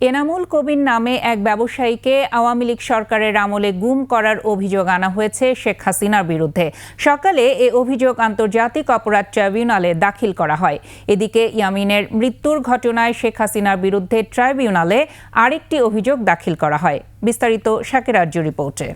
এনামুল কবির নামে এক ব্যবসায়ীকে আওয়ামী লীগ সরকারের আমলে গুম করার অভিযোগ আনা হয়েছে শেখ হাসিনার বিরুদ্ধে। সকালে এ অভিযোগ আন্তর্জাতিক অপরাধ ট্রাইব্যুনালে দাখিল করা হয়। এদিকে ইয়ামিনের মৃত্যুর ঘটনায় শেখ হাসিনার বিরুদ্ধে ট্রাইব্যুনালে আরেকটি অভিযোগ দাখিল করা হয়। বিস্তারিত শাকের রাজ্য রিপোর্টে।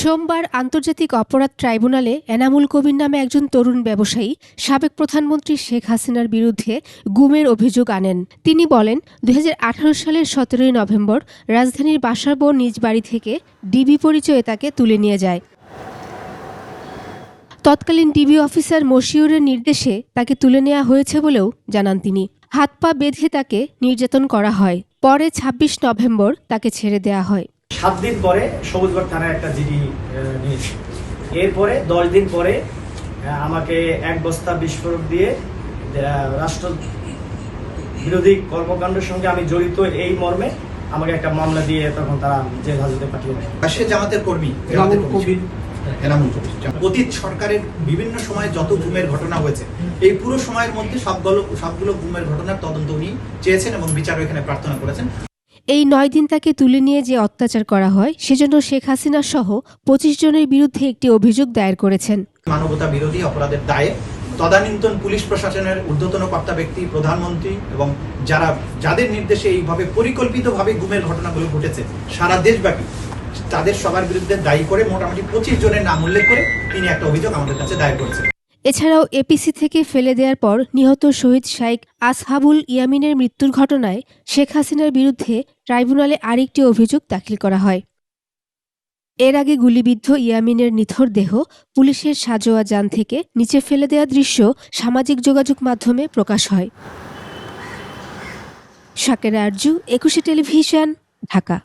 সোমবার আন্তর্জাতিক অপরাধ ট্রাইব্যুনালে এনামুল কবির নামে একজন তরুণ ব্যবসায়ী, সাবেক প্রধানমন্ত্রী শেখ হাসিনার বিরুদ্ধে গুমের অভিযোগ আনেন। তিনি বলেন দু হাজার আঠারো সালের সতেরোই নভেম্বর রাজধানীর বাসাবো নিজ বাড়ি থেকে ডিবি পরিচয়ে তাকে তুলে নিয়ে যায়। তৎকালীন ডিবি অফিসার মশিউরের নির্দেশে তাকে তুলে নেওয়া হয়েছে বলেও জানান তিনি। হাত পা বেঁধে তাকে নির্যাতন করা হয়। পরে ২৬ নভেম্বর তাকে ছেড়ে দেওয়া হয়। সাত দিন পরে সবুজবাগ থানায় একটা জিডি নিয়েছি। এরপরে দশ দিন পরে আমাকে এক বস্তা বিস্ফোরক দিয়ে রাষ্ট্র বিরোধী কর্মকাণ্ডের সঙ্গে আমি জড়িত এই মর্মে আমাকে একটা মামলা দিয়ে তখন তারা জেল হাজতে পাঠিয়ে দেয়। সে জামাতের কর্মী এনামুল জামাতের কর্মী এনামুল অতীত সরকারের বিভিন্ন সময়ে যত গুমের ঘটনা হয়েছে এই পুরো সময়ের মধ্যে সবগুলো সবগুলো গুমের ঘটনার তদন্ত উনি চেয়েছেন এবং বিচার এখানে প্রার্থনা করেছেন। এই নয় দিন তাকে তুলে নিয়ে যে অত্যাচার করা হয়, সেজন্য শেখ হাসিনা সহ পঁচিশ জনের বিরুদ্ধে একটি অভিযোগ দায়ের করেছেন। মানবতা বিরোধী অপরাধের দায়ে তদানীন্তন পুলিশ প্রশাসনের ঊর্ধ্বতন কর্তা ব্যক্তি, প্রধানমন্ত্রী এবং যারা, যাদের নির্দেশে এইভাবে পরিকল্পিতভাবে গুমের ঘটনাগুলো ঘটেছে, সারা দেশব্যাপী, তাদের সবার বিরুদ্ধে দায়ী করে মোটামুটি পঁচিশ জনের নাম উল্লেখ করে তিনি একটা অভিযোগ আমাদের কাছে দায়ের করেছেন। এছাড়াও এপিসি থেকে ফেলে দেওয়ার পর নিহত শহীদ শাইক আসহাবুল ইয়ামিনের মৃত্যুর ঘটনায় শেখ হাসিনার বিরুদ্ধে ট্রাইব্যুনালে আরেকটি অভিযোগ দাখিল করা হয়। এর আগে গুলিবিদ্ধ ইয়ামিনের নিথর দেহ পুলিশের সাজোয়া যান থেকে নিচে ফেলে দেওয়া দৃশ্য সামাজিক যোগাযোগ মাধ্যমে প্রকাশ হয়। শাকের আরজু, একুশে টেলিভিশন, ঢাকা।